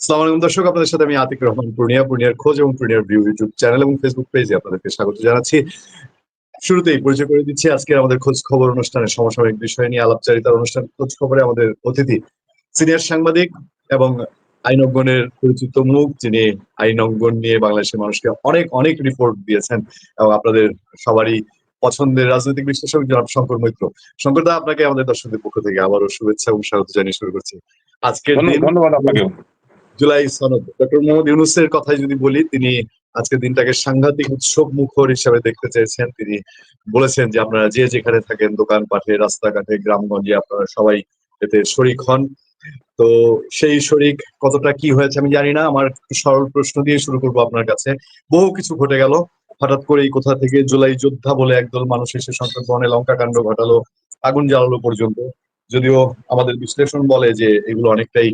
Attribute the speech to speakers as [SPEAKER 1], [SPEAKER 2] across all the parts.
[SPEAKER 1] সালাম আলাইকুম দর্শক আপনাদের সাথে আমি আতিক রহমান পূর্ণিয়া পূর্ণিয়ার খোঁজ এবং পূর্ণিয়ার ভিউ ইউটিউব চ্যানেল এবং ফেসবুক পেজে আপনাদেরকে স্বাগত জানাচ্ছি। শুরুতেই পরিচয় করে দিচ্ছি আজকে আমাদের খোঁজ খবর অনুষ্ঠানে সমসাময়িক বিষয় নিয়ে আলাপচারিতার অনুষ্ঠান খোঁজ খবরে আমাদের অতিথি সিনিয়র সাংবাদিক এবং আইনজ্ঞনের পরিচিত মুখ যিনি আইনজ্ঞন নিয়ে বাংলাদেশের মানুষকে অনেক অনেক রিপোর্ট দিয়েছেন এবং আপনাদের সবারই পছন্দের রাজনৈতিক বিশ্লেষক জনাব শঙ্কর মৈত্র। শঙ্কর দা আপনাকে আমাদের দর্শকদের পক্ষ থেকে আবারও শুভেচ্ছা এবং স্বাগত জানিয়ে শুরু করছি। আজকের
[SPEAKER 2] ধন্যবাদ আপনাকেও।
[SPEAKER 1] জুলাই সনদ। ডক্টর মোহাম্মদ ইউনুসের কথাই যদি বলি, তিনি আজকের দিনটাকে সাংঘাতিক উৎসব মুখর হিসাবে দেখতে চেয়েছেন। তিনি বলেছেন যে, আপনারা যে যেখানে থাকেন, দোকানপাটে, রাস্তাঘাটে, গ্রামগঞ্জে, আপনারা সবাই এতে শরিক হন। তো সেই শরিক কতটা কি হয়েছে আমি জানি না। আমার সরল প্রশ্ন দিয়ে শুরু করব আপনার কাছে। বহু কিছু ঘটে গেল। হঠাৎ করে এই কোথা থেকে জুলাই যোদ্ধা বলে একদল মানুষ এসে সন্ত্রাস বহনে লঙ্কা কাণ্ড ঘটালো, আগুন জ্বালালো পর্যন্ত। যদিও আমাদের বিশ্লেষণ বলে যে, এগুলো অনেকটাই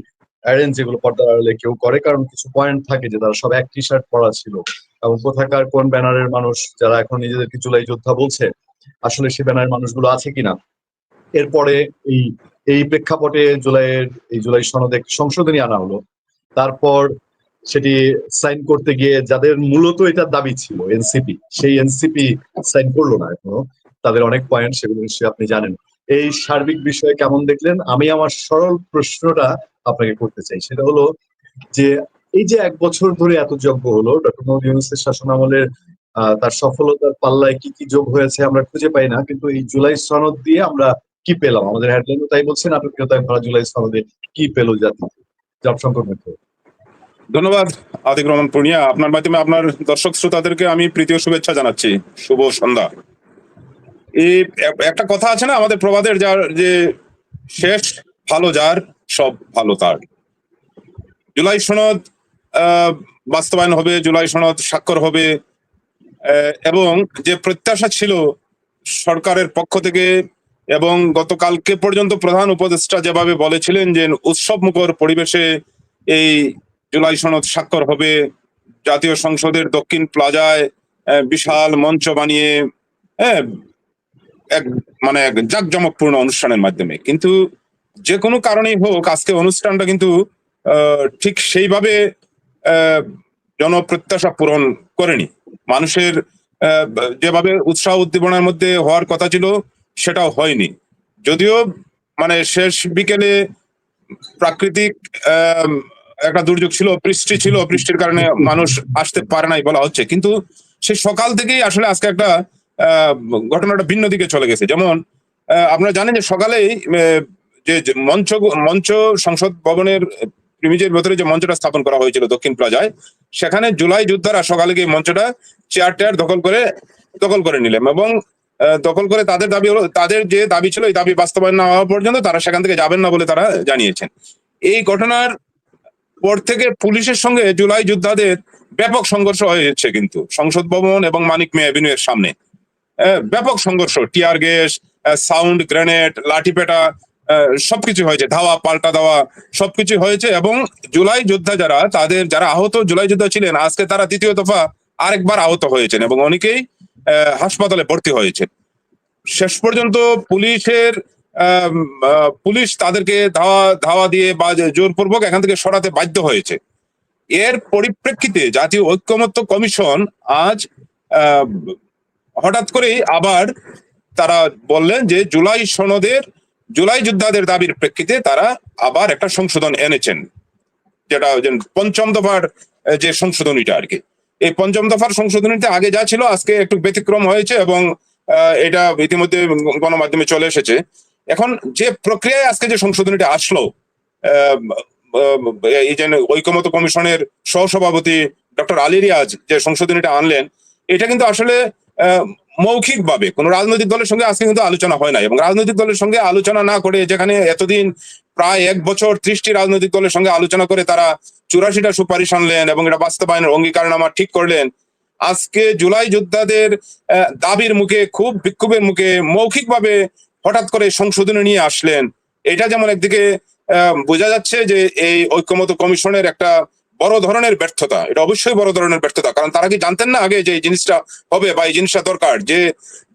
[SPEAKER 1] অ্যারেঞ্জ যেগুলো পর্দার আড়ালে কেউ করে, কারণ কিছু পয়েন্ট থাকে যে তারা সব এক টি শার্ট পরা ছিল। এবং কোথাকার কোন ব্যানারের মানুষ যারা এখন নিজেদেরকে জুলাই যোদ্ধা বলছে, আসলে সে ব্যানারের মানুষগুলো আছে কিনা? এরপরে এই এই প্রেক্ষাপটে জুলাইয়ের, এই জুলাই সনদে সংশোধনী আনা হলো। তারপর সেটি সাইন করতে গিয়ে যাদের মূলত এটার দাবি ছিল, এনসিপি, সেই এনসিপি সাইন করল না এখনও। তাদের অনেক পয়েন্ট সেগুলো নিশ্চয়ই আপনি জানেন। এই সার্বিক বিষয়ে কেমন দেখলেন? আমি আমার সরল প্রশ্নটা আপনাকে করতে চাই। সেটা হলো যে, এই যে এক বছর ধরে এত যজ্ঞ হলো, ডক্টর ইউনুসের শাসন আমলের তার সফলতার পাল্লায় কি কি যোগ হয়েছে আমরা খুঁজে পাই না। কিন্তু এই জুলাই সনদ দিয়ে আমরা কি পেলাম? আমাদের হেডলাইনও তাই বলছেন তাই ভরা জুলাই সনদে কি পেল জাতি। জবশঙ্কর মিত্র।
[SPEAKER 2] ধন্যবাদ আদিক রহমান পূর্ণিয়া। আপনার মাধ্যমে আপনার দর্শক শ্রোতাদেরকে আমি প্রীতীয় শুভেচ্ছা জানাচ্ছি। শুভ সন্ধ্যা। একটা কথা আছে না আমাদের প্রবাদের যার যে শেষ ভালো যার সব ভালো তার। জুলাই সনদ বাস্তবায়ন হবে জুলাই সনদ স্বাক্ষর হবে এবং যে প্রত্যাশা ছিল সরকারের পক্ষ থেকে এবং গতকালকে পর্যন্ত প্রধান উপদেষ্টা যেভাবে বলেছিলেন যে উৎসব মুখর পরিবেশে এই জুলাই সনদ স্বাক্ষর হবে জাতীয় সংসদের দক্ষিণ প্লাজায় বিশাল মঞ্চ বানিয়ে হ্যাঁ, এক মানে এক জাঁকজমকপূর্ণ অনুষ্ঠানের মাধ্যমে। কিন্তু যে কোনো কারণেই হোক, আজকে অনুষ্ঠানটা কিন্তু ঠিক সেইভাবে জনপ্রত্যাশা পূরণ করেনি। মানুষের যেভাবে উৎসাহ উদ্দীপনার মধ্যে হওয়ার কথা ছিল, সেটাও হয়নি। যদিও মানে শেষ বিকেলে প্রাকৃতিক একটা দুর্যোগ ছিল, বৃষ্টি ছিল, বৃষ্টির কারণে মানুষ আসতে পারে নাই বলা হচ্ছে। কিন্তু সে সকাল থেকেই আসলে আজকে একটা ঘটনাটা ভিন্ন দিকে চলে গেছে। যেমন আপনারা জানেন যে সকালেই যে মঞ্চ মঞ্চ সংসদ ভবনের প্রিমিজের ভেতরে যে মঞ্চটা স্থাপন করা হয়েছিল দক্ষিণ প্লাজায় সেখানে জুলাই যোদ্ধারা সকালে গিয়ে মঞ্চটা চেয়ার টেয়ার দখল করে দখল করে নিলেন এবং দখল করে তাদের দাবি হলো তাদের যে দাবি ছিল এই দাবি বাস্তবায়ন না হওয়া পর্যন্ত তারা সেখান থেকে যাবেন না বলে তারা জানিয়েছেন। এই ঘটনার পর থেকে পুলিশের সঙ্গে জুলাই যোদ্ধাদের ব্যাপক সংঘর্ষ হয়েছে কিন্তু সংসদ ভবন এবং মানিক মে অ্যাভিনিউয়ের সামনে। আহ, ব্যাপক সংঘর্ষ, টিয়ার গ্যাস সাউন্ড, গ্রেনেড লাঠিপেটা সবকিছু হয়েছে, ধাওয়া, পাল্টা দেওয়া, সবকিছু হয়েছে এবং জুলাই যোদ্ধা যারা, তাদের যারা আহত, জুলাই যোদ্ধা ছিলেন, আজকে তারা দ্বিতীয় দফা আরেকবার আহত হয়েছেন এবং অনেকেই হাসপাতালে ভর্তি হয়েছে শেষ পর্যন্ত পুলিশের পুলিশ তাদেরকে ধাওয়া ধাওয়া দিয়ে বা জোরপূর্বক এখান থেকে সরাতে বাধ্য হয়েছে। এর পরিপ্রেক্ষিতে জাতীয় ঐক্যমত্য কমিশন আজ হঠাৎ করেই আবার তারা বললেন যে জুলাই সনদের, জুলাই যোদ্ধাদের দাবির প্রেক্ষিতে তারা আবার একটা সংশোধন এনেছেন। যেটা পঞ্চম দফার যে সংশোধনীটা আর কি। এই পঞ্চম দফার সংশোধনীতে আগে যা ছিল আজকে একটু ব্যতিক্রম হয়েছে এবং এটা ইতিমধ্যে গণমাধ্যমে চলে এসেছে। এখন যে প্রক্রিয়ায় আজকে যে সংশোধনীটা আসলো এই যে ঐকমত্য কমিশনের সহসভাপতি ডক্টর আলী রিয়াজ যে সংশোধনীটা আনলেন, এটা কিন্তু আসলে মৌখিক ভাবে কোন রাজনৈতিক দলের সঙ্গে আজকে কিন্তু আলোচনা হয় না এবং রাজনৈতিক দলের সঙ্গে আলোচনা না করে যেখানে এতদিন প্রায় এক বছর ত্রিশটি রাজনৈতিক দলের সঙ্গে আলোচনা করে তারা চুরাশিটা সুপারিশ আনলেন এবং এটা বাস্তবায়নের অঙ্গীকারনামা ঠিক করলেন। আজকে জুলাই যোদ্ধাদের দাবির মুখে, খুব বিক্ষোভের মুখে মৌখিকভাবে হঠাৎ করে সংশোধনী নিয়ে আসলেন। এটা যেমন একদিকে বোঝা যাচ্ছে যে এই ঐক্যমত কমিশনের একটা বড় ধরনের ব্যর্থতা, এটা অবশ্যই বড় ধরনের ব্যর্থতা। কারণ তারা কি জানতেন না আগে যে এই জিনিসটা হবে বা এই জিনিসটা দরকার? যে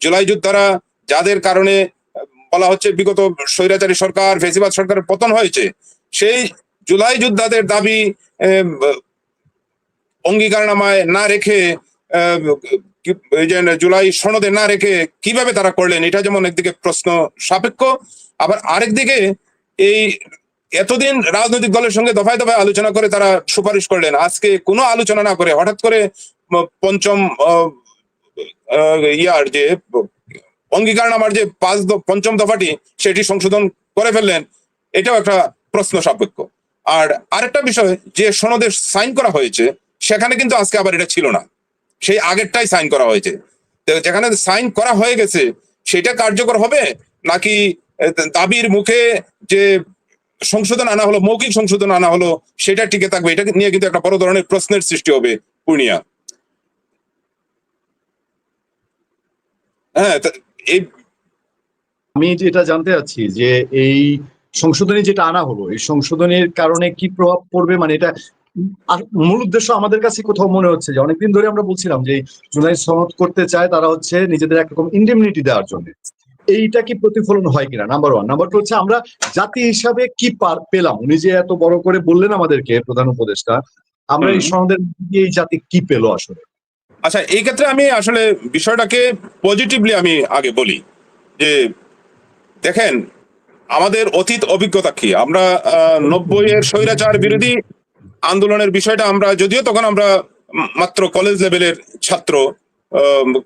[SPEAKER 2] জুলাই যোদ্ধারা যাদের কারণে, বলা হচ্ছে বিগত স্বৈরাচারী সরকার, ফেসিবাদ সরকারের পতন হয়েছে, সেই জুলাই যোদ্ধাদের দাবি অঙ্গীকারনামায় না রেখে জুলাই সনদে না রেখে কীভাবে তারা করলেন, এটা যেমন একদিকে প্রশ্ন সাপেক্ষ, আবার আরেকদিকে এই এতদিন রাজনৈতিক দলের সঙ্গে দফায় দফায় আলোচনা করে তারা সুপারিশ করলেন। আজকে কোনো আলোচনা না করে হঠাৎ করে পঞ্চম ইয়ার যে অঙ্গীকারনামার যে পাঁচ পঞ্চম দফাটি, সেটি সংশোধন করে ফেললেন, এটাও একটা প্রশ্ন সাপেক্ষ। আর আরেকটা বিষয়, যে সনদে সাইন করা হয়েছে, সেখানে কিন্তু আজকে আবার এটা ছিল না। সেই আগেরটাই সাইন করা হয়েছে। যেখানে সাইন করা হয়ে গেছে, সেটা কার্যকর হবে? নাকি দাবির মুখে যে সংশোধন আনা হলো, মৌখিক সংশোধন আনা হলো, সেটা টিকে থাকবে। এটা নিয়ে কিন্তু একটা বড় ধরনের প্রশ্নের সৃষ্টি হবে পূর্ণিয়া। হ্যাঁ এই
[SPEAKER 1] আমি যেটা জানতে চাচ্ছি যে এই সংশোধনী যেটা আনা হলো, এই সংশোধনীর কারণে কি প্রভাব পড়বে? মানে এটা মূল উদ্দেশ্য আমাদের কাছে কোথাও মনে হচ্ছে যে অনেকদিন ধরে আমরা বলছিলাম যে জুলাই সনদ করতে চায় তারা হচ্ছে নিজেদের একরকম ইন্ডেমনিটি দেওয়ার জন্য। এইটা কি প্রতিফলন হয় কিনা? নাম্বার ওয়ান নাম্বার টু হচ্ছে আমরা জাতি হিসাবে কি পার পেলাম? উনি যে এত বড় করে বললেন আমাদেরকে প্রধান উপদেষ্টা আমরা এই। সনদের এই জাতি কি পেল আসলে?
[SPEAKER 2] আচ্ছা এই ক্ষেত্রে আমি আসলে বিষয়টাকে পজিটিভলি আমি আগে বলি যে দেখেন আমাদের অতীত অভিজ্ঞতা কি? আমরা নব্বই এর স্বৈরাচার বিরোধী আন্দোলনের বিষয়টা আমরা যদিও তখন আমরা মাত্র কলেজ লেভেলের ছাত্র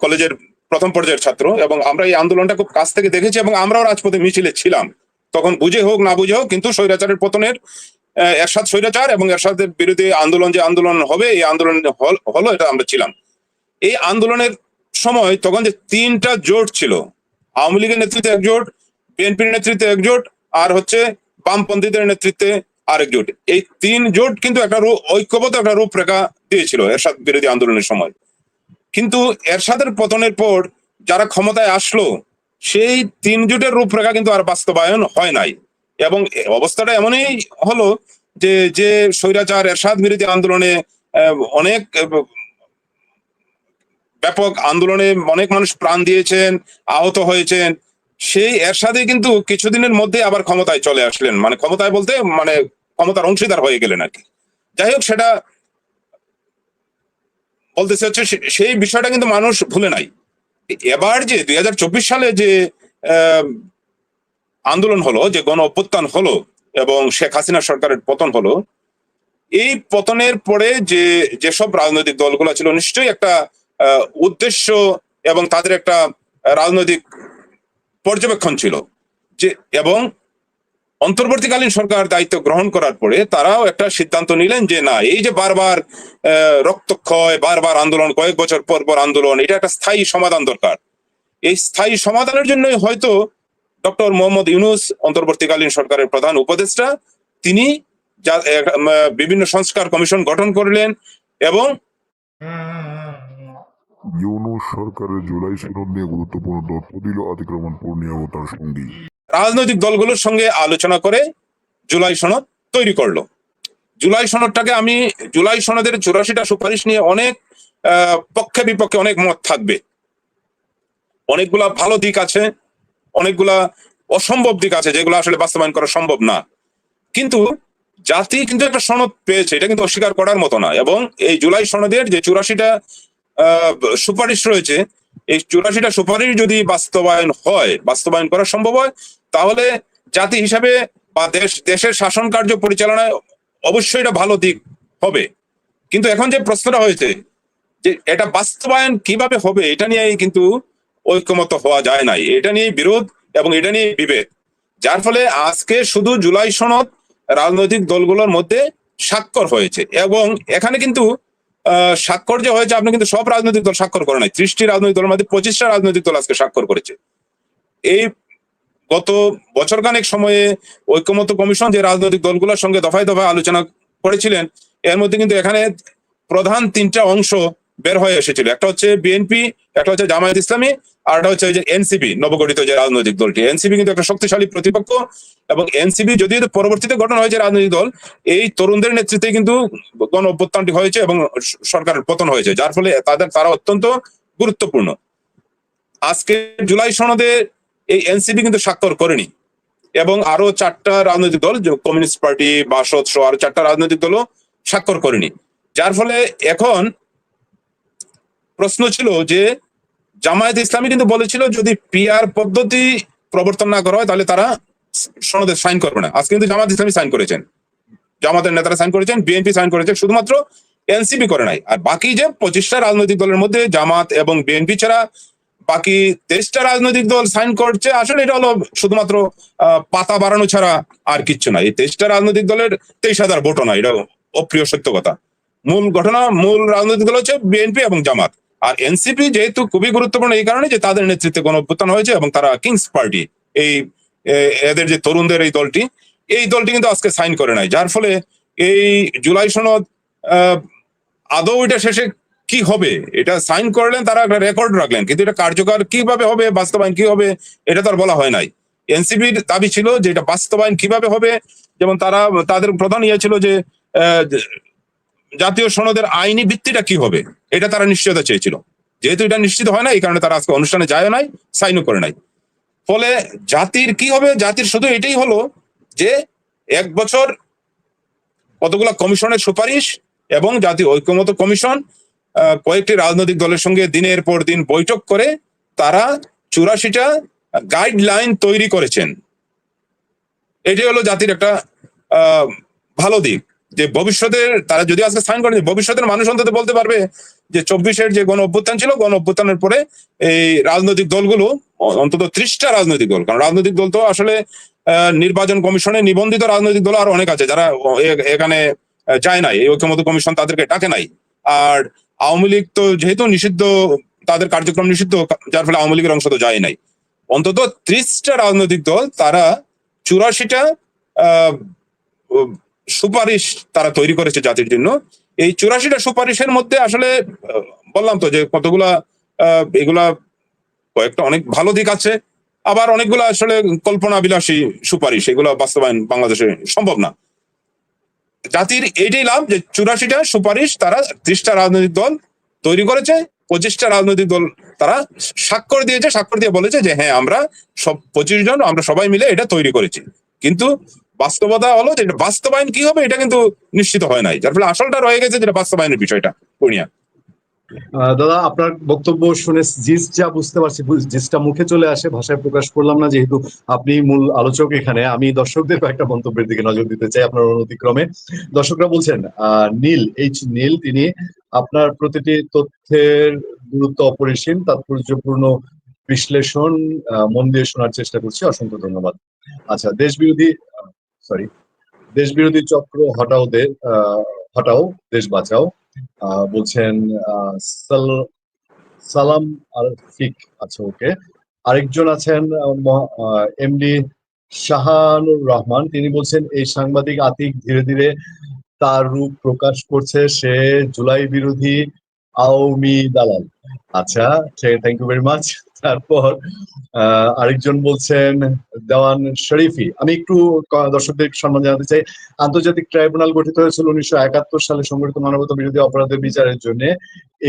[SPEAKER 2] কলেজের প্রথম পর্যায়ের ছাত্র এবং আমরা এই আন্দোলনটা খুব কাছ থেকে দেখেছি এবং আমরাও রাজপথে মিছিলে ছিলাম। তখন বুঝে হোক, না বুঝে হোক, কিন্তু স্বৈরাচারের পতনের এরশাদ স্বৈরাচার এবং এরশাদের বিরুদ্ধে আন্দোলন যে আন্দোলন হবে, এই আন্দোলন হল- এটা আমরা ছিলাম। এই আন্দোলনের সময় তখন যে তিনটা জোট ছিল, আওয়ামী লীগের নেতৃত্বে এক জোট, বিএনপির নেতৃত্বে এক জোট, আর হচ্ছে বামপন্থীদের নেতৃত্বে আরেক জোট। এই তিন জোট কিন্তু একটা ঐক্যবদ্ধ একটা রূপরেখা দিয়েছিল এরশাদ বিরোধী আন্দোলনের সময়। কিন্তু এরশাদের পতনের পর যারা ক্ষমতায় আসলো, সেই তিন জোটের রূপরেখা কিন্তু আর বাস্তবায়ন হয় নাই। এবং অবস্থাটা এমনই হলো যে যে স্বৈরাচার এরশাদ বিরোধী আন্দোলনে অনেক ব্যাপক আন্দোলনে অনেক মানুষ প্রাণ দিয়েছেন, আহত হয়েছেন। সেই এরশাদে কিন্তু কিছুদিনের মধ্যে আবার ক্ষমতায় চলে আসলেন। মানে ক্ষমতায় বলতে মানে ক্ষমতার অংশীদার হয়ে গেলেন আর কি। যাই হোক, সেটা বলতেছে হচ্ছে সেই বিষয়টা কিন্তু মানুষ ভুলে নাই। এবার যে দুই সালে যে আন্দোলন হলো, যে গণ অভ্যুত্থান হলো এবং শেখ হাসিনা সরকারের পতন হলো, এই পতনের পরে যে যেসব রাজনৈতিক দলগুলো ছিল, নিশ্চয়ই একটা উদ্দেশ্য এবং তাদের একটা রাজনৈতিক পর্যবেক্ষণ ছিল। যে, এবং অন্তর্বর্তীকালীন সরকার দায়িত্ব গ্রহণ করার পরে তারাও একটা সিদ্ধান্ত নিলেন যে না, এই যে বারবার রক্তক্ষয়, বারবার আন্দোলন, কয়েক বছর পর পর আন্দোলন, এটা একটা স্থায়ী সমাধান দরকার। এই স্থায়ী সমাধানের জন্যই হয়তো ডক্টর মোহাম্মদ ইউনুস অন্তর্বর্তীকালীন সরকারের প্রধান উপদেষ্টা, তিনি বিভিন্ন সংস্কার কমিশন গঠন করলেন এবং
[SPEAKER 3] ইউনুস সরকারের জুলাই সনদ নিয়ে গুরুত্বপূর্ণ তথ্য দিল অতিক্রমণ পূর্ণিয়া ও তার সঙ্গী।
[SPEAKER 2] রাজনৈতিক দলগুলোর সঙ্গে আলোচনা করে জুলাই সনদ তৈরি করল। জুলাই সনদটাকে আমি, জুলাই সনদের চুরাশিটা সুপারিশ নিয়ে অনেক পক্ষে বিপক্ষে অনেক মত থাকবে। অনেকগুলা ভালো দিক আছে, অনেকগুলা অসম্ভব দিক আছে যেগুলো আসলে বাস্তবায়ন করা সম্ভব না। কিন্তু জাতি কিন্তু একটা সনদ পেয়েছে, এটা কিন্তু অস্বীকার করার মতো না। এবং এই জুলাই সনদের যে চুরাশিটা সুপারিশ রয়েছে এই চুরাশিটা সুপারিশ যদি বাস্তবায়ন হয়, বাস্তবায়ন করা সম্ভব হয়, তাহলে জাতি হিসাবে বা দেশ, দেশের শাসন কার্য পরিচালনায় অবশ্যই এটা ভালো দিক হবে। কিন্তু এখন যে প্রশ্নটা হয়েছে, যে এটা বাস্তবায়ন কীভাবে হবে, এটা নিয়ে কিন্তু ঐক্যমত হওয়া যায় নাই। এটা নিয়ে বিরোধ এবং এটা নিয়ে বিভেদ। যার ফলে আজকে শুধু জুলাই সনদ রাজনৈতিক দলগুলোর মধ্যে স্বাক্ষর হয়েছে এবং এখানে কিন্তু স্বাক্ষর যে হয়েছে, আপনি কিন্তু সব রাজনৈতিক দল স্বাক্ষর করে নাই। ত্রিশটি রাজনৈতিক দলের মধ্যে পঁচিশটা রাজনৈতিক দল আজকে স্বাক্ষর করেছে। এই গত বছরখানেক সময়ে ঐক্যমত্য কমিশন যে রাজনৈতিক দলগুলোর সঙ্গে দফায় দফায় আলোচনা করেছিলেন, এর মধ্যে কিন্তু এখানে প্রধান তিনটা অংশ বের হয়ে এসেছিল। একটা হচ্ছে বিএনপি একটা হচ্ছে জামায়াত ইসলামী, আর একটা হচ্ছে যে এনসিপি নবগঠিত যে রাজনৈতিক দলটি। এনসিপি কিন্তু একটা শক্তিশালী প্রতিপক্ষ এবং এনসিপি এতে পরবর্তীতে গঠন হয়েছে রাজনৈতিক দল, এই তরুণদের নেতৃত্বে কিন্তু গণ অভ্যুত্থানটি হয়েছে এবং সরকারের পতন হয়েছে, যার ফলে তাদের, তারা অত্যন্ত গুরুত্বপূর্ণ। আজকে জুলাই সনদে এই এনসিপি কিন্তু স্বাক্ষর করেনি এবং আরও চারটা রাজনৈতিক দল কমিউনিস্ট পার্টি, বাসদ সহ আরও চারটা রাজনৈতিক দলও স্বাক্ষর করেনি। যার ফলে এখন প্রশ্ন ছিল যে জামায়াত ইসলামী কিন্তু বলেছিল যদি পিআর পদ্ধতি প্রবর্তন না করা হয়, তাহলে তারা সনদে সাইন করবে না। আজকে কিন্তু জামায়াত ইসলামী সাইন করেছেন। জামাতের নেতারা সাইন করেছেন, বিএনপি সাইন করেছে, শুধুমাত্র এনসিপি করে নাই। আর বাকি যে পঁচিশটা রাজনৈতিক দলের মধ্যে জামাত এবং বিএনপি ছাড়া বাকি তেইশটা রাজনৈতিক দল সাইন করছে, আসলে এটা হলো শুধুমাত্র পাতা বাড়ানো ছাড়া আর কিচ্ছু না। এই তেইশটা রাজনৈতিক দলের তেইশ হাজার ভোটও না এটা অপ্রিয় সত্য কথা। মূল ঘটনা, মূল রাজনৈতিক দল হচ্ছে বিএনপি এবং জামাত। আর এনসিপি যেহেতু খুবই গুরুত্বপূর্ণ, এই কারণে যে তাদের নেতৃত্বে গণ অভ্যুত্থান হয়েছে এবং তারা কিংস পার্টি এই এদের যে তরুণদের এই দলটি এই দলটি কিন্তু আজকে সাইন করে নাই। যার ফলে এই জুলাই সনদ আদৌ এটা শেষে কি হবে? এটা সাইন করলেন, তারা একটা রেকর্ড রাখলেন। কিন্তু এটা কার্যকর কীভাবে হবে, বাস্তবায়ন কি হবে, এটা তো আর বলা হয় নাই। এনসিপির দাবি ছিল যে এটা বাস্তবায়ন কীভাবে হবে, যেমন তারা, তাদের প্রধান ইয়ে ছিল যে জাতীয় সনদের আইনি ভিত্তিটা কি হবে? এটা তারা নিশ্চয়তা চেয়েছিল। যেহেতু এটা নিশ্চিত হয় না এই কারণে তারা আজকে অনুষ্ঠানে যায় নাই সাইনও করে নাই। ফলে জাতির কি হবে? জাতির শুধু এটাই হলো যে এক বছর কতগুলা কমিশনের সুপারিশ এবং জাতীয় ঐক্যমত কমিশন কয়েকটি রাজনৈতিক দলের সঙ্গে দিনের পর দিন বৈঠক করে তারা চুরাশিটা গাইডলাইন তৈরি করেছেন। এটাই হলো জাতির একটা ভালো দিক। যে ভবিষ্যতের তারা যদি আজকে সাইন করেন ভবিষ্যতের মানুষ অন্তত বলতে পারবে যে চব্বিশের যে গণ অভ্যুত্থান ছিল, গণ অভ্যুত্থানের পরে এই রাজনৈতিক দলগুলো, অন্তত ত্রিশটা রাজনৈতিক দল, কারণ রাজনৈতিক দল তো আসলে নির্বাচন কমিশনে নিবন্ধিত রাজনৈতিক দল আর অনেক আছে, যারা এখানে যায় নাই, এই ঐক্যমত কমিশন তাদেরকে ডাকে নাই। আর আওয়ামী লীগ তো যেহেতু নিষিদ্ধ, তাদের কার্যক্রম নিষিদ্ধ, যার ফলে আওয়ামী লীগের অংশ তো যায় নাই। অন্তত ত্রিশটা রাজনৈতিক দল, তারা চুরাশিটা সুপারিশ তারা তৈরি করেছে জাতির জন্য। এই চুরাশিটা সুপারিশের মধ্যে আসলে বললাম তো যে কতগুলা এগুলা কয়েকটা অনেক ভালো দিক আছে। আবার অনেকগুলো আসলে কল্পনা বিলাসী সুপারিশ, এগুলো বাস্তবায়ন বাংলাদেশে সম্ভব না। জাতির এইটাই লাভ যে চুরাশিটা সুপারিশ তারা ত্রিশটা রাজনৈতিক দল তৈরি করেছে, পঁচিশটা রাজনৈতিক দল তারা স্বাক্ষর দিয়েছে। স্বাক্ষর দিয়ে বলেছে যে হ্যাঁ আমরা সব পঁচিশ জন, আমরা সবাই মিলে এটা তৈরি করেছি। কিন্তু বাস্তবতা হলো যে বাস্তবায়ন কি হবে এটা কিন্তু নিশ্চিত হয় নাই, যার ফলে আসলটা রয়ে গেছে যেটা বাস্তবায়নের বিষয়টা। পূর্ণিয়া।
[SPEAKER 1] দাদা, আপনার বক্তব্য শুনে জিস যা বুঝতে পারছি জিসটা মুখে চলে আসে, ভাষায় প্রকাশ করলাম না, যেহেতু আপনি মূল আলোচক এখানে, আমি দর্শকদের কয়েকটা মন্তব্যের দিকে নজর দিতে চাই আপনার অনুতিক্রমে। দর্শকরা বলছেন নীল, এইচ নীল, তিনি আপনার প্রতিটি তথ্যের গুরুত্ব অপরিসীম, তাৎপর্যপূর্ণ বিশ্লেষণ মন দিয়ে শোনার চেষ্টা করছি। অসংখ্য ধন্যবাদ। আচ্ছা দেশ বিরোধী সরি দেশ বিরোধী চক্র হটাও হটাও, দেশ বাঁচাও বলছেন সালাম আলফিক আচ্ছা ওকে। আরেকজন আছেন এমডি শাহানুর রহমান। তিনি বলছেন, এই সাংবাদিক আতিক ধীরে ধীরে তার রূপ প্রকাশ করছে, সে জুলাই বিরোধী আওয়ামী দালাল। আচ্ছা থ্যাংক ইউ ভেরি মাচ তারপর আরেকজন বলছেন দেওয়ান শরীফি। আমি একটু দর্শকদের সম্মান জানাতে চাই। আন্তর্জাতিক ট্রাইব্যুনাল গঠিত হয়েছিল উনিশশো একাত্তর সালে সংগঠিত মানবতা বিরোধী অপরাধের বিচারের জন্য।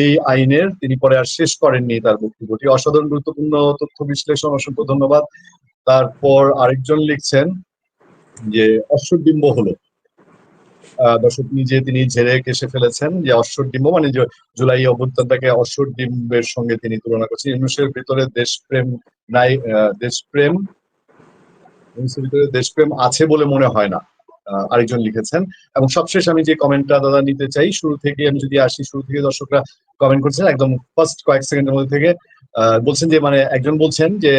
[SPEAKER 1] এই আইনের তিনি পরে আর শেষ করেননি তার বক্তব্যটি। অসাধারণ গুরুত্বপূর্ণ তথ্য বিশ্লেষণ, অসংখ্য ধন্যবাদ। তারপর আরেকজন লিখছেন যে অশ্বডিম্ব হলো। দর্শক, নিজে তিনি ঝেড়ে কেসে ফেলেছেন যে অশ্বডিম্ব মানে যে জুলাই অভ্যুত্থানটাকে অশ্বডিম্বের সঙ্গে তিনি তুলনা করছেন। ইউনুসের ভিতরে দেশপ্রেম নাই দেশপ্রেম, ইউনুসের ভিতরে দেশপ্রেম আছে বলে মনে হয় না আরেকজন লিখেছেন। এবং সবশেষ আমি যে কমেন্টটা দাদা নিতে চাই, শুরু থেকে আমি যদি আসি, শুরু থেকে দর্শকরা কমেন্ট করছেন, একদম ফার্স্ট কয়েক সেকেন্ডের মধ্যে থেকে বলছেন যে মানে একজন বলছেন যে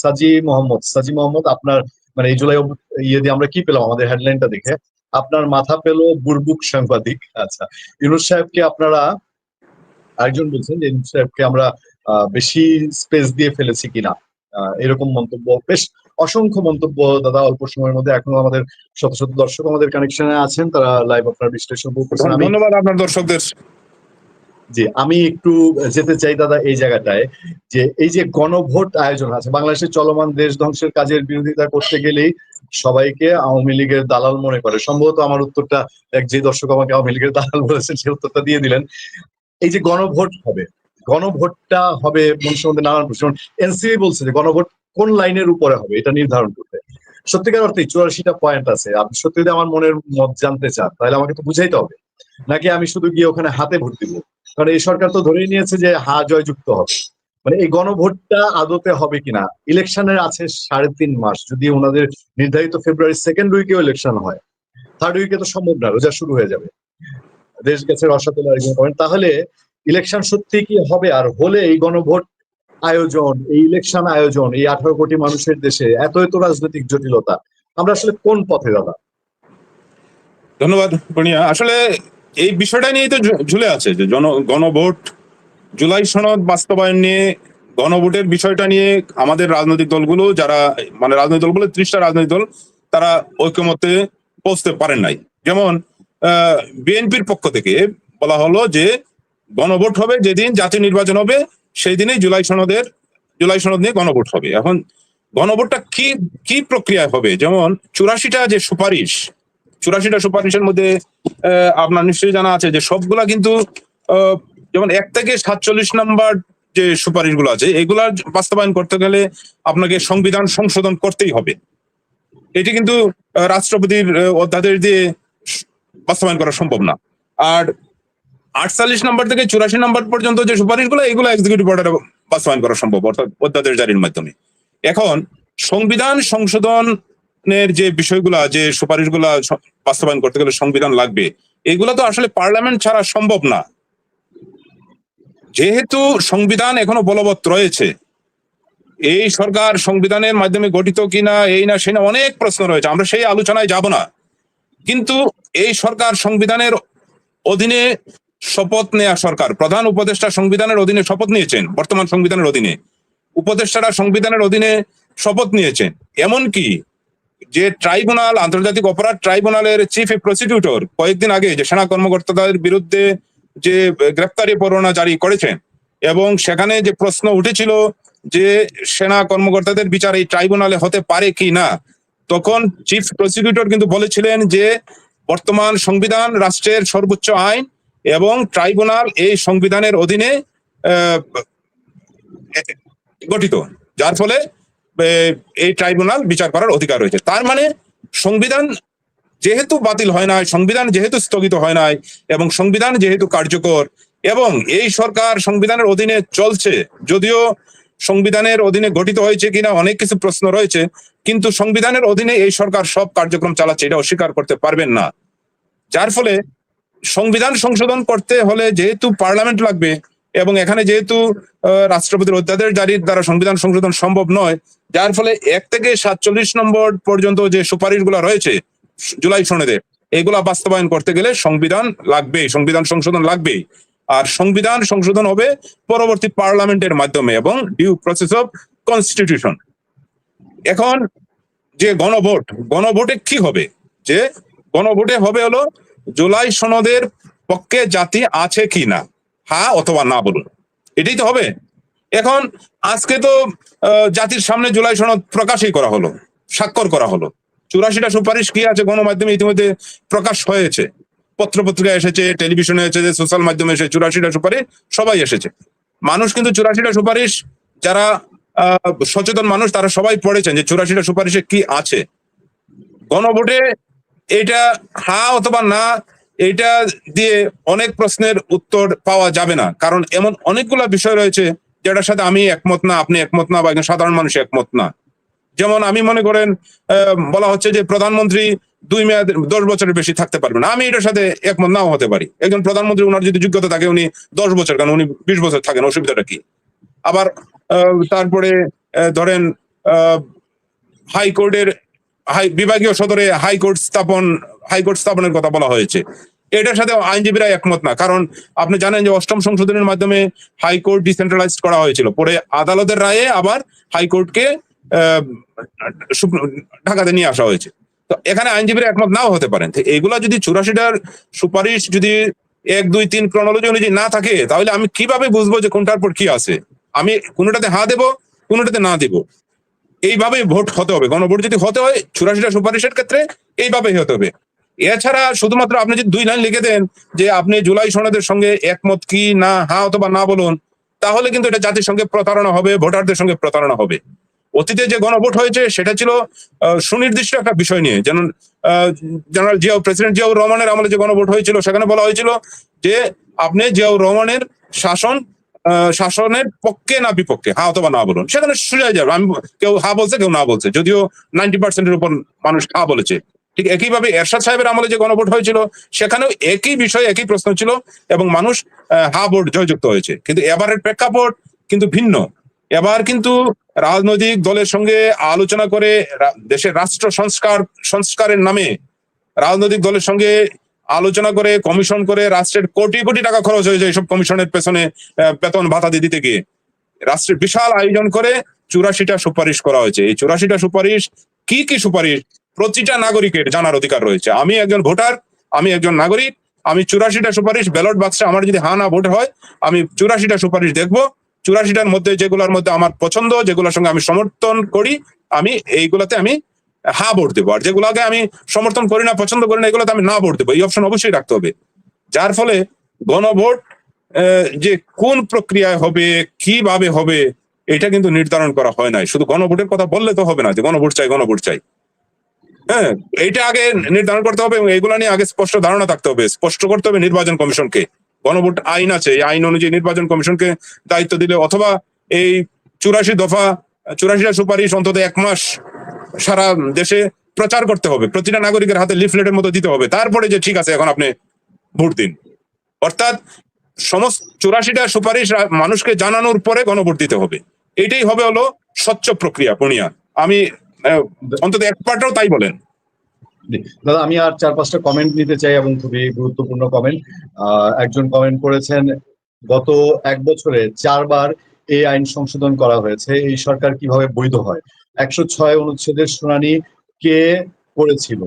[SPEAKER 1] সাজি মোহাম্মদ সাজি মোহাম্মদ আপনার মানে এই জুলাই ইয়ে দিয়ে আমরা কি পেলাম? আমাদের হেডলাইনটা দেখে। আপনার মাথা পেল বুরবুক সাংবাদিক। আচ্ছা ইউনুস সাহেবকে আপনারা, আরেকজন বলছেন যে ইউনুস সাহেবকে আমরা বেশি স্পেস দিয়ে ফেলেছি কিনা। এরকম মন্তব্য, বেশ অসংখ্য মন্তব্য দাদা অল্প সময়ের মধ্যে এখনও আমাদের শত শত দর্শক আমাদের কানেকশনে আছেন, তারা লাইভ আপনার বিশ্লেষণ করছেন
[SPEAKER 2] ধন্যবাদ আপনার দর্শকদের।
[SPEAKER 1] জি, আমি একটু যেতে চাই দাদা এই জায়গাটায় যে এই যে গণভোট আয়োজন আছে, বাংলাদেশের চলমান দেশ ধ্বংসের কাজের বিরোধিতা করতে গেলেই সবাইকে আওয়ামী লীগের দালাল মনে করে। সম্ভবত আমার উত্তরটা এক যে দর্শক আমাকে আওয়ামী লীগের দালাল বলেছেন, সে উত্তরটা দিয়ে দিলেন। এই যে গণভোট হবে, গণভোটটা হবে মানুষের মধ্যে নানান প্রশ্ন এনসিবি বলছে যে গণভোট কোন লাইনের উপরে হবে, এটা নির্ধারণ করতে। সত্যিকার অর্থে চুরাশিটা পয়েন্ট আছে। আপনি সত্যি যদি আমার মনের মত জানতে চান, তাহলে আমাকে তো বুঝাইতে হবে। নাকি আমি শুধু গিয়ে ওখানে হাতে ভোট দিব? কারণ এই সরকার তো ধরেই নিয়েছে যে হা জয়যুক্ত হবে। মানে এই গণভোটটা আদতে হবে কিনা? ইলেকশনের আছে সাড়ে তিন মাস। যদি ওনাদের নির্ধারিত ফেব্রুয়ারি সেকেন্ড উইকেও ইলেকশন হয় থার্ড উইকে তো সম্ভব না, রোজা শুরু হয়ে যাবে। দেশ গেছে রসাতলা তাহলে ইলেকশন সত্যি কি হবে? আর হলে এই গণভোট আয়োজন, এই ইলেকশন আয়োজন, এই আঠারো কোটি মানুষের দেশে এত এত রাজনৈতিক জটিলতা। আমরা আসলে কোন পথে দাদা
[SPEAKER 2] ধন্যবাদ আসলে এই বিষয়টা নিয়েই তো ঝুলে আছে যে জন গণভোট, জুলাই সনদ বাস্তবায়ন নিয়ে, গণভোটের বিষয়টা নিয়ে আমাদের রাজনৈতিক দলগুলো যারা মানে রাজনৈতিক দলগুলো ত্রিশটা রাজনৈতিক দল, তারা ঐক্যমতে পৌঁছতে পারেন নাই। যেমন বিএনপির পক্ষ থেকে বলা হলো যে গণভোট হবে যেদিন জাতীয় নির্বাচন হবে সেই দিনেই জুলাই সনদের, জুলাই সনদ নিয়ে গণভোট হবে। এখন গণভোটটা কি কি প্রক্রিয়ায় হবে? যেমন, চুরাশিটা যে সুপারিশ চুরাশিটা সুপারিশের মধ্যে আপনার নিশ্চয়ই জানা আছে যে সবগুলা কিন্তু যেমন এক থেকে সাতচল্লিশ নাম্বার যে সুপারিশগুলো আছে এগুলা বাস্তবায়ন করতে গেলে আপনাকে সংবিধান সংশোধন করতেই হবে। এটি কিন্তু রাষ্ট্রপতির অধ্যাদেশ দিয়ে বাস্তবায়ন করা সম্ভব না। আর আটচল্লিশ নাম্বার থেকে চুরাশি নাম্বার পর্যন্ত যে সুপারিশগুলো, এগুলো এক্সিকিউটিভ অর্ডারে বাস্তবায়ন করা সম্ভব, অর্থাৎ অধ্যাদেশ জারির মাধ্যমে। এখন, সংবিধান সংশোধনের যে বিষয়গুলা, যে সুপারিশগুলা বাস্তবায়ন করতে গেলে সংবিধান লাগবে, এগুলো তো আসলে পার্লামেন্ট ছাড়া সম্ভব না। যেহেতু সংবিধান এখনও বলবৎ রয়েছে, এই সরকার সংবিধানের মাধ্যমে গঠিত কিনা, এই না সেই না, অনেক প্রশ্ন রয়েছে, আমরা সেই আলোচনায় যাব না। কিন্তু এই সরকার সংবিধানের অধীনে শপথ নেয়া সরকার, প্রধান উপদেষ্টা সংবিধানের অধীনে শপথ নিয়েছেন, বর্তমান সংবিধানের অধীনে। উপদেষ্টারা সংবিধানের অধীনে শপথ নিয়েছেন, এমনকি যে ট্রাইব্যুনাল, আন্তর্জাতিক অপরাধ ট্রাইব্যুনালের চিফ প্রসিকিউটর কয়েকদিন আগে যে সেনা কর্মকর্তাদের বিরুদ্ধে যে গ্রেপ্তারি পরোয়ানা জারি করেছেন এবং সেখানে যে প্রশ্ন উঠেছিল যে সেনা কর্মকর্তাদের বিচার এই ট্রাইব্যুনালে হতে পারে কি না, তখন চিফ প্রসিকিউটর কিন্তু বলেছিলেন যে বর্তমান সংবিধান রাষ্ট্রের সর্বোচ্চ আইন এবং ট্রাইব্যুনাল এই সংবিধানের অধীনে গঠিত। যার ফলে এই ট্রাইব্যুনাল বিচার করার অধিকার রয়েছে। তার মানে সংবিধান যেহেতু বাতিল হয় নাই, সংবিধান যেহেতু স্থগিত হয় নাই এবং সংবিধান যেহেতু কার্যকর এবং এই সরকার সংবিধানের অধীনে চলছে, যদিও সংবিধানের অধীনে গঠিত হয়েছে কিনা অনেক কিছু প্রশ্ন রয়েছে, কিন্তু সংবিধানের অধীনে এই সরকার সব কার্যক্রম চালাচ্ছে, এটা অস্বীকার করতে পারবেন না। যার ফলে সংবিধান সংশোধন করতে হলে যেহেতু পার্লামেন্ট লাগবে এবং এখানে যেহেতু রাষ্ট্রপতির অধ্যাদেশ জারির দ্বারা সংবিধান সংশোধন সম্ভব নয়, যার ফলে এক থেকে সাতচল্লিশ নম্বর পর্যন্ত যে সুপারিশগুলো রয়েছে, জুলাই সনদে, এগুলা বাস্তবায়ন করতে গেলে সংবিধান লাগবে, সংবিধান সংশোধন লাগবে আর সংবিধান সংশোধন হবে পরবর্তী পার্লামেন্টের মাধ্যমে এবং ডিউ প্রসেস অফ কনস্টিটিউশন এখন যে গণভোট, গণভোটে কি হবে? যে গণভোটে হবে হলো জুলাই সনদের পক্ষে জাতি আছে কি না? হ্যাঁ অথবা না বলুন। এটাই তো হবে। এখন আজকে তো জাতির সামনে জুলাই সনদ প্রকাশই করা হলো, স্বাক্ষর করা হলো। চুরাশিটা সুপারিশ কি আছে গণমাধ্যমে ইতিমধ্যে প্রকাশ হয়েছে। পত্রপত্রিকা এসেছে, টেলিভিশনে এসেছে, সোশ্যাল মাধ্যমে এসেছে, চুরাশিটা সুপারিশ সবাই এসেছে। মানুষ কিন্তু চুরাশিটা সুপারিশ, যারা সচেতন মানুষ, তারা সবাই পড়েছেন যে চুরাশিটা সুপারিশে কি আছে। গণভোটে এটা হা অথবা না এটা দিয়ে অনেক প্রশ্নের উত্তর পাওয়া যাবে না। কারণ এমন অনেকগুলা বিষয় রয়েছে যেটার সাথে আমি একমত না, আপনি একমত না বা একজন সাধারণ মানুষ একমত না। যেমন আমি মনে করেন বলা হচ্ছে যে প্রধানমন্ত্রী দুই মেয়াদ, দশ বছরের বেশি থাকতে পারবে না। আমি এটার সাথে একমত নাও হতে পারি। একজন প্রধানমন্ত্রী ওনার যদি যোগ্যতা থাকে, উনি দশ বছর কেন উনি বিশ বছর থাকেন, অসুবিধাটা কি? আবার তারপরে ধরেন হাইকোর্টের, হাই, বিভাগীয় সদরে হাইকোর্ট স্থাপন হাইকোর্ট স্থাপনের কথা বলা হয়েছে। এটার সাথে আইনজীবীরা একমত না, কারণ আপনি জানেন যে অষ্টম সংশোধনের মাধ্যমে হাইকোর্ট ডিসেন্ট্রালাইজ করা হয়েছিল। পরে আদালতের রায়ে আবার হাইকোর্টকে ঢাকাতে নিয়ে আসা হয়েছে। তো এখানে আইনজীবীরা একমত নাও হতে পারেন। এগুলা যদি চুরাশিটার সুপারিশ যদি এক, দুই, তিন ক্রনোলজি অনুযায়ী না থাকে, তাহলে আমি কীভাবে বুঝব যে কোনটার পর কি আছে? আমি কোনোটাতে হা দেবো, কোনোটাতে না দেবো? এইভাবে ভোট হতে হবে। গণভোট যদি হতে হয়, চুরাশিটা সুপারিশের ক্ষেত্রে এইভাবেই হতে হবে। এছাড়া শুধুমাত্র আপনি যদি দুই লাইন লিখে দেন যে আপনি জুলাই সনদের সঙ্গে একমত কি না, হা অথবা না বলুন, তাহলে কিন্তু এটা জাতির সঙ্গে প্রতারণা হবে, ভোটারদের সঙ্গে প্রতারণা হবে। অতীতে যে গণভোট হয়েছে, সেটা ছিল সুনির্দিষ্ট একটা বিষয় নিয়ে। যেমন জেনারেল জিয়াউ প্রেসিডেন্ট জিয়াউর রহমানের আমলে যে গণভোট হয়েছিল, সেখানে বলা হয়েছিল যে আপনি জিয়াউর রহমানের শাসন শাসনের পক্ষে না বিপক্ষে, হা অথবা না বলুন, সেখানে সোজা যাবে। আমি কেউ হা বলছে, কেউ না বলছে, যদিও নাইনটি পার্সেন্টের উপর মানুষ হা বলেছে। ঠিক একইভাবে এরশাদ সাহেবের আমলে যে গণভোট হয়েছিল, সেখানেও একই বিষয় একই প্রশ্ন ছিল এবং মানুষ হা ভোট জয়যুক্ত হয়েছে। কিন্তু এবারের প্রেক্ষাপট কিন্তু ভিন্ন। এবার কিন্তু রাজনৈতিক দলের সঙ্গে আলোচনা করে দেশের রাষ্ট্র সংস্কার, সংস্কারের নামে রাজনৈতিক দলের সঙ্গে আলোচনা করে, কমিশন করে রাষ্ট্রের কোটি কোটি টাকা খরচ হয়েছে এইসব কমিশনের পেছনে বেতন ভাতা দিয়ে দিতে গিয়ে। রাষ্ট্রের বিশাল আয়োজন করে চুরাশিটা সুপারিশ করা হয়েছে। এই চুরাশিটা সুপারিশ কি কি সুপারিশ প্রতিটা নাগরিকের জানার অধিকার রয়েছে। আমি একজন ভোটার, আমি একজন নাগরিক, আমি চুরাশিটা সুপারিশ ব্যালট বাক্সে আমার যদি হা না ভোট হয়, আমি চুরাশিটা সুপারিশ দেখব। চুরাশিটার মধ্যে, যেগুলোর মধ্যে আমার পছন্দ, যেগুলোর সঙ্গে আমি সমর্থন করি, আমি এইগুলাতে আমি হা ভোট দেবো। আর যেগুলোকে আমি সমর্থন করি না, পছন্দ করি না, এগুলোতে আমি না ভোট দেবো। এই অপশন অবশ্যই রাখতে হবে। যার ফলে গণভোট যে কোন প্রক্রিয়ায় হবে, কীভাবে হবে, এটা কিন্তু নির্ধারণ করা হয় নাই। শুধু গণভোটের কথা বললে তো হবে না যে গণভোট চাই গণভোট চাই। হ্যাঁ এইটা আগে নির্ধারণ করতে হবে এবং এগুলো নিয়ে আগে স্পষ্ট ধারণা থাকতে হবে। স্পষ্ট করতে হবে নির্বাচন কমিশনকে। গণভোট আইন আছে, এই আইন অনুযায়ী নির্বাচন কমিশনকে দায়িত্ব দিলে অথবা এই চুরাশি দফা, চুরাশিটা সুপারিশ অন্তত এক মাস সারা দেশে প্রচার করতে হবে। প্রতিটা নাগরিকের হাতে লিফলেটের মতো দিতে হবে। তারপরে যে ঠিক আছে, এখন আপনি ভোট দিন। অর্থাৎ সমস্ত চুরাশিটা সুপারিশ মানুষকে জানানোর পরে গণভোট দিতে হবে। এটাই হবে হলো স্বচ্ছ প্রক্রিয়া পূর্ণিয়া আমি অন্তত এক্সপার্টরাও তাই বলেন।
[SPEAKER 1] দাদা, আমি আর চার পাঁচটা কমেন্ট নিতে চাই এবং খুবই গুরুত্বপূর্ণ কমেন্ট একজন কমেন্ট করেছেন, গত এক বছরে চারবার এই আইন সংশোধন করা হয়েছে, এই সরকার কীভাবে বৈধ হয়? একশো ছয় অনুচ্ছেদের শুনানি কে করেছিল?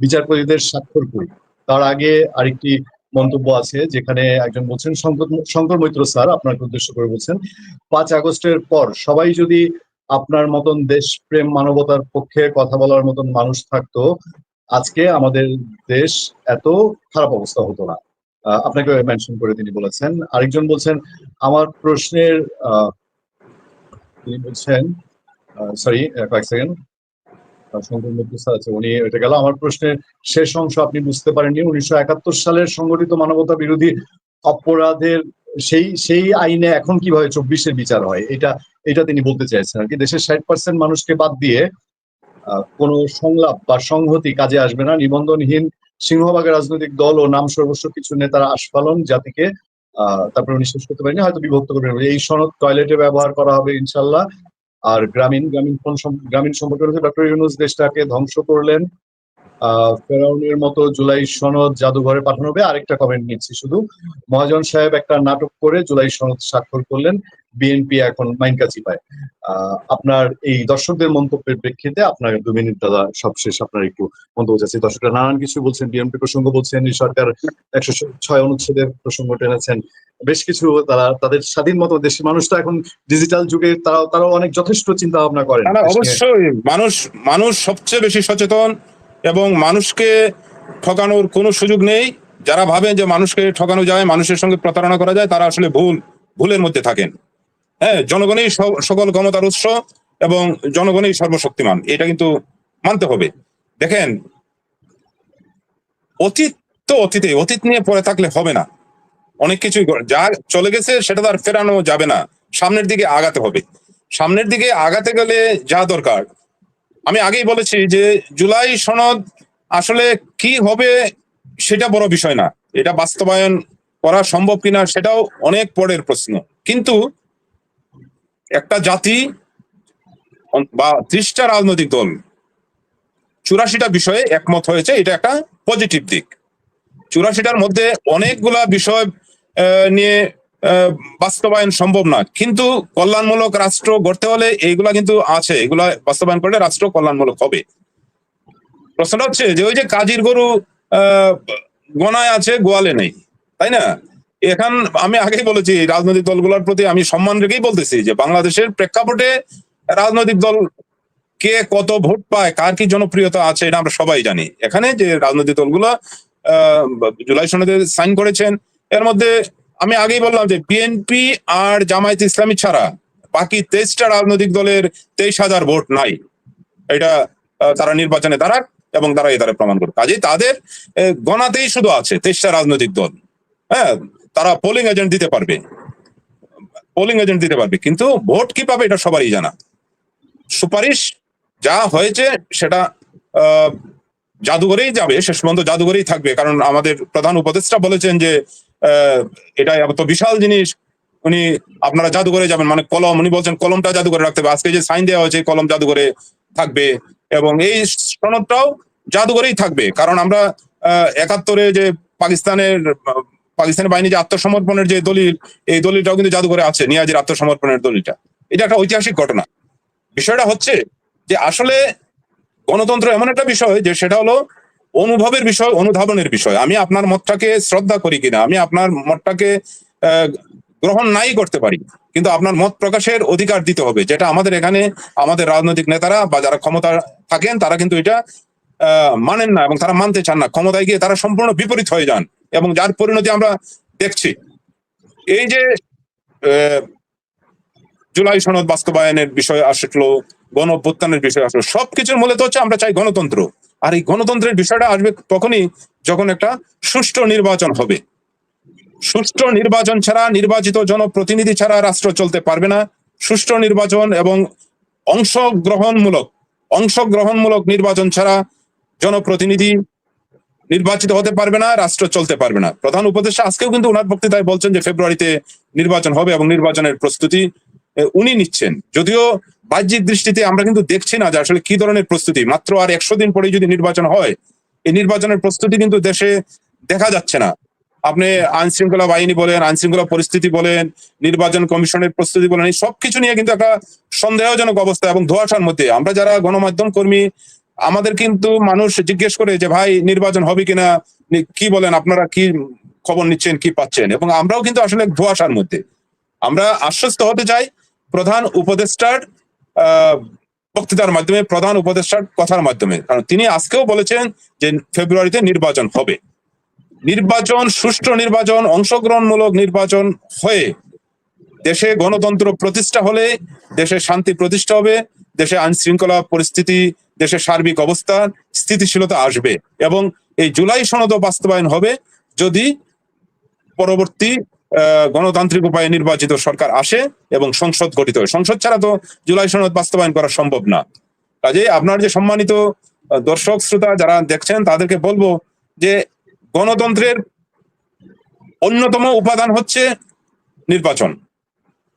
[SPEAKER 1] বিচারপতিদের স্বাক্ষর করি। তার আগে আরেকটি মন্তব্য আছে, যেখানে একজন বলছেন শঙ্কর মৈত্র স্যার, আপনাকে উদ্দেশ্য করে বলছেন, পাঁচ আগস্টের পর সবাই যদি আপনার মতন দেশপ্রেম মানবতার পক্ষে কথা বলার মতন মানুষ থাকতো, আজকে আমাদের দেশ এত খারাপ অবস্থা হতো না। আপনাকে মেনশন করে তিনি বলেছেন। আরেকজন বলছেন, আমার প্রশ্নের তিনি বলছেন সরি কয়েক সেকেন্ড উনি, এটা গেল। আমার প্রশ্নের শেষ অংশ আপনি বুঝতে পারেননি। উনিশশো একাত্তর সালের সংগঠিত মানবতা বিরোধী অপরাধের সেই সেই আইনে এখন কীভাবে চব্বিশের বিচার হয়, এটা এটা তিনি বলতে চাইছেন আর কি দেশের ষাট পার্সেন্ট মানুষকে বাদ দিয়ে কোনো সংলাপ বা সংহতি কাজে আসবে না। নিবন্ধনহীন সিংহভাগের রাজনৈতিক দল ও নাম সর্বস্ব কিছু নেতারা আস্ফালন জাতিকে তারপরে উনি শেষ করতে পারেনি, হয়তো বিভক্ত করবেন এই সনদ টয়লেটে ব্যবহার করা হবে ইনশাল্লাহ আর গ্রামীণ গ্রামীণ গ্রামীণ সম্পর্কে ডক্টর ইউনুস দেশটাকে ধ্বংস করলেন। ফেরাউনের মতো জুলাই সনদ জাদুঘরে পাঠানো হবে। আরেকটা কমেন্ট নিচ্ছি শুধু। মহাজন সাহেব একটা নাটক করে জুলাই সনদ স্বাক্ষর করলেন বিএনপি এখন মাইনকাচি পায় আপনার এই দর্শকদের মন্তব্যের প্রেক্ষিতে আপনার দু মিনিট দাদা, সবশেষ আপনার একটু মন্তব্য চাচ্ছি। দর্শকরা নানান কিছু বলছেন, বিএনপি প্রসঙ্গ বলছেন সরকার একশো ছয় অনুচ্ছেদের প্রসঙ্গ টেনেছেন। বেশ কিছু তারা তাদের স্বাধীন মতো দেশের মানুষ তো এখন ডিজিটাল যুগে তারা তারাও অনেক যথেষ্ট চিন্তা ভাবনা করেন।
[SPEAKER 2] অবশ্যই। মানুষ মানুষ সবচেয়ে বেশি সচেতন। এবং মানুষকে ঠকানোর কোনো সুযোগ নেই। যারা ভাবেন যে মানুষকে ঠকানো যায়, মানুষের সঙ্গে প্রতারণা করা যায়, তারা আসলে ভুল, ভুলের মধ্যে থাকেন। হ্যাঁ জনগণই সকল ক্ষমতার উৎস এবং জনগণই সর্বশক্তিমান, এটা কিন্তু মানতে হবে। দেখেন, অতীত তো অতীতে অতীত নিয়ে পড়ে থাকলে হবে না। অনেক কিছুই যা চলে গেছে সেটা তো আর ফেরানো যাবে না। সামনের দিকে আগাতে হবে। সামনের দিকে আগাতে গেলে যা দরকার আমি আগেই বলেছি যে জুলাই সনদ আসলে কি হবে সেটা বড় বিষয় না। এটা বাস্তবায়ন করা সম্ভব কিনা সেটাও অনেক পরের প্রশ্ন। কিন্তু একটা জাতি বা ত্রিশটা রাজনৈতিক দল চুরাশিটা বিষয়ে একমত হয়েছে, এটা একটা পজিটিভ দিক। চুরাশিটার মধ্যে অনেকগুলা বিষয় নিয়ে বাস্তবায়ন সম্ভব না। কিন্তু কল্যাণমূলক রাষ্ট্র গড়তে হলে এইগুলা কিন্তু আছে। এগুলা বাস্তবায়ন করলে রাষ্ট্র কল্যাণমূলক হবে। প্রশ্নটা হচ্ছে যে, ওই যে কাজীর গরু গনায় আছে, গোয়ালে নেই। তাই না? এখন আমি আগেই বলেছি রাজনৈতিক দলগুলোর প্রতি আমি সম্মান রেখেই বলতেছি যে, বাংলাদেশের প্রেক্ষাপটে রাজনৈতিক দল কে কত ভোট পায়, কার কি জনপ্রিয়তা আছে, এটা আমরা সবাই জানি। এখানে যে রাজনৈতিক দলগুলো জুলাই সনদে সাইন করেছেন, এর মধ্যে আমি আগেই বললাম যে বিএনপি আর জামায়াত ইসলামী ছাড়া বাকি তেইশটা রাজনৈতিক দলের তেইশ হাজার ভোট নাই। এটা তারা নির্বাচনে দাঁড়াক এবং তারা এ দ্বারা প্রমাণ করুক। কাজেই তাদের গণাতেই শুধু আছে তেইশটা রাজনৈতিক দল। হ্যাঁ তারা পোলিং এজেন্ট দিতে পারবে। পোলিং এজেন্ট দিতে পারবে। কিন্তু ভোট কি পাবে এটা সবারই জানা। সুপারিশ যা হয়েছে সেটা আহ, জাদুঘরেই যাবে শেষ পর্যন্ত জাদুঘরেই থাকবে। কারণ আমাদের প্রধান উপদেষ্টা বলেছেন যে এটা এত বিশাল জিনিস। উনি আপনারা জাদুঘরে যাবেন মানে কলম, উনি বলছেন কলমটা জাদুঘরে রাখতে হবে। আজকে যে সাইন দেওয়া হয়েছে, কলম জাদুঘরে থাকবে এবং এই সনদটাও জাদুঘরেই থাকবে। কারণ আমরা একাত্তরে যে পাকিস্তানের পাকিস্তানের, পাকিস্তানি বাহিনী যে আত্মসমর্পণের যে দলিল, এই দলিলটাও কিন্তু জাদুঘরে আছে, নিয়াজের আত্মসমর্পণের দলিলটা। এটা একটা ঐতিহাসিক ঘটনা। বিষয়টা হচ্ছে যে আসলে গণতন্ত্র এমন একটা বিষয় যে সেটা হলো অনুভবের বিষয়, অনুধাবনের বিষয়। আমি আপনার মতটাকে শ্রদ্ধা করি কিনা, আমি আপনার মতটাকে গ্রহণ নাই করতে পারি, কিন্তু আপনার মত প্রকাশের অধিকার দিতে হবে, যেটা আমাদের এখানে, আমাদের রাজনৈতিক নেতারা বা যারা ক্ষমতা থাকেন, তারা কিন্তু এটা মানেন না এবং তারা মানতে চান না। ক্ষমতায় গিয়ে তারা সম্পূর্ণ বিপরীত হয়ে যান এবং যার পরিণতি আমরা দেখছি। এই যে জুলাই সনদ বাস্তবায়নের বিষয় আসলো, গণ বিষয় আসলো, সবকিছুর মূলে তো হচ্ছে আমরা চাই গণতন্ত্র। আর এই গণতন্ত্রের বিষয়টা আসবে তখনই যখন একটা সুষ্ঠু নির্বাচন হবে। সুষ্ঠু নির্বাচন ছাড়া নির্বাচিত জনপ্রতিনিধি ছাড়া রাষ্ট্র চলতে পারবে না। সুষ্ঠু নির্বাচন এবং অংশগ্রহণমূলক অংশগ্রহণমূলক নির্বাচন ছাড়া জনপ্রতিনিধি নির্বাচিত হতে পারবে না, রাষ্ট্র চলতে পারবে না। প্রধান উপদেষ্টা আজকেও কিন্তু ওনার বক্তৃতায় বলছেন যে ফেব্রুয়ারিতে নির্বাচন হবে এবং নির্বাচনের প্রস্তুতি উনি নিচ্ছেন। যদিও বাহ্যিক দৃষ্টিতে আমরা কিন্তু দেখছি না যে আসলে কি ধরনের প্রস্তুতি। মাত্র আর একশো দিন পরে যদি নির্বাচন হয়, এই নির্বাচনের প্রস্তুতি কিন্তু দেশে দেখা যাচ্ছে না। আপনি আইন শৃঙ্খলা বাহিনী বলেন আইন শৃঙ্খলা পরিস্থিতি বলেন, নির্বাচন কমিশনের প্রস্তুতি বলেন, এই সবকিছু নিয়ে কিন্তু একটা সন্দেহজনক অবস্থা এবং ধোয়াশার মধ্যে। আমরা যারা গণমাধ্যম কর্মী, আমাদের কিন্তু মানুষ জিজ্ঞেস করে যে, ভাই, নির্বাচন হবে কিনা? কি বলেন? আপনারা কি খবর নিচ্ছেন, কি পাচ্ছেন? এবং আমরাও কিন্তু আসলে ধোয়াশার মধ্যে। আমরা আশ্বস্ত হতে চাই প্রধান উপদেষ্টার বক্তৃতার মাধ্যমে, প্রধান উপদেষ্টার কথার মাধ্যমে। কারণ তিনি আজকেও বলেছেন যে ফেব্রুয়ারিতে নির্বাচন হবে। নির্বাচন, সুষ্ঠু নির্বাচন, অংশগ্রহণমূলক নির্বাচন হয়ে দেশে গণতন্ত্র প্রতিষ্ঠা হলে দেশে শান্তি প্রতিষ্ঠা হবে, দেশে আইন শৃঙ্খলা পরিস্থিতি দেশের সার্বিক অবস্থা, স্থিতিশীলতা আসবে। এবং এই জুলাই সনদ বাস্তবায়ন হবে। যদি পরবর্তী গণতান্ত্রিক উপায়ে নির্বাচিত সরকার আসে এবং সংসদ গঠিত হয়। সংসদ ছাড়া তো জুলাই সনদ বাস্তবায়ন করা সম্ভব না। কাজে আপনার যে সম্মানিত দর্শক, শ্রোতা যারা দেখছেন, তাদেরকে বলব যে গণতন্ত্রের অন্যতম উপাদান হচ্ছে নির্বাচন।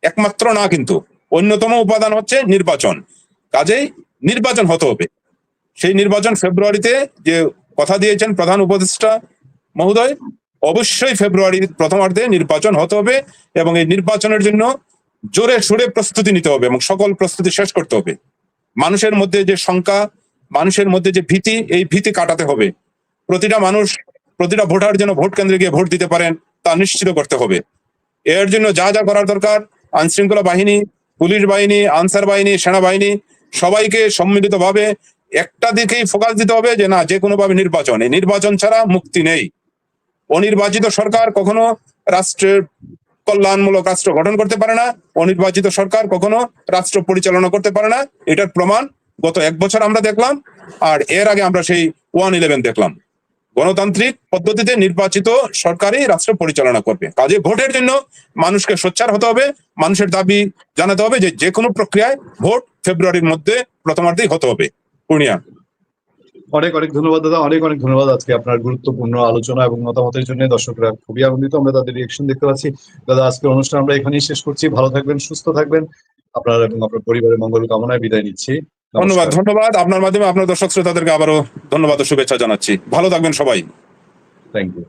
[SPEAKER 2] একমাত্র না কিন্তু, অন্যতম উপাদান হচ্ছে নির্বাচন। কাজেই নির্বাচন হতে হবে। সেই নির্বাচন ফেব্রুয়ারিতে যে কথা দিয়েছেন প্রধান উপদেষ্টা মহোদয় অবশ্যই ফেব্রুয়ারির প্রথমার্ধে নির্বাচন হতে হবে এবং এই নির্বাচনের জন্য জোরে সোরে প্রস্তুতি নিতে হবে এবং সকল প্রস্তুতি শেষ করতে হবে। মানুষের মধ্যে যে শঙ্কা, মানুষের মধ্যে যে ভীতি, এই ভীতি কাটাতে হবে। প্রতিটা মানুষ, প্রতিটা ভোটার যেন ভোট কেন্দ্রে গিয়ে ভোট দিতে পারেন, তা নিশ্চিত করতে হবে। এর জন্য যা যা করার দরকার আইন শৃঙ্খলা বাহিনী, পুলিশ বাহিনী, আনসার বাহিনী, সেনাবাহিনী, সবাইকে সম্মিলিতভাবে একটা দিকেই ফোকাস দিতে হবে যে না যে কোনোভাবে নির্বাচন। এই নির্বাচন ছাড়া মুক্তি নেই। অনির্বাচিত সরকার কখনো রাষ্ট্রের কল্যাণমূলক রাষ্ট্র গঠন করতে পারে না, অনির্বাচিত সরকার কখনো রাষ্ট্র পরিচালনা করতে পারে না, এটার প্রমাণ গত এক বছর আমরা দেখলাম, আর এর আগে আমরা সেই ওয়ান ইলেভেন দেখলাম। গণতান্ত্রিক পদ্ধতিতে নির্বাচিত সরকারই রাষ্ট্র পরিচালনা করবে। কাজে ভোটের জন্য মানুষকে সোচ্চার হতে হবে, মানুষের দাবি জানাতে হবে যে যে কোনো প্রক্রিয়ায় ভোট ফেব্রুয়ারির মধ্যে প্রথমার্ধেই হতে হবে। পূর্ণিয়া।
[SPEAKER 1] অনেক অনেক ধন্যবাদ দাদা অনেক অনেক ধন্যবাদ আজকে আপনার গুরুত্বপূর্ণ আলোচনা এবং মতামতের জন্য। দর্শকরা খুবই আনন্দিত আমরা তাদের রিয়েকশন দেখতে পাচ্ছি। দাদা আজকের অনুষ্ঠান আমরা এখানেই শেষ করছি। ভালো থাকবেন সুস্থ থাকবেন। আপনার এবং আপনার পরিবারের মঙ্গল কামনায় বিদায় নিচ্ছি।
[SPEAKER 2] ধন্যবাদ ধন্যবাদ। আপনার মাধ্যমে আপনার দর্শক শ্রোতাদেরকে আবারও ধন্যবাদ ও শুভেচ্ছা জানাচ্ছি। ভালো থাকবেন সবাই।
[SPEAKER 1] Thank you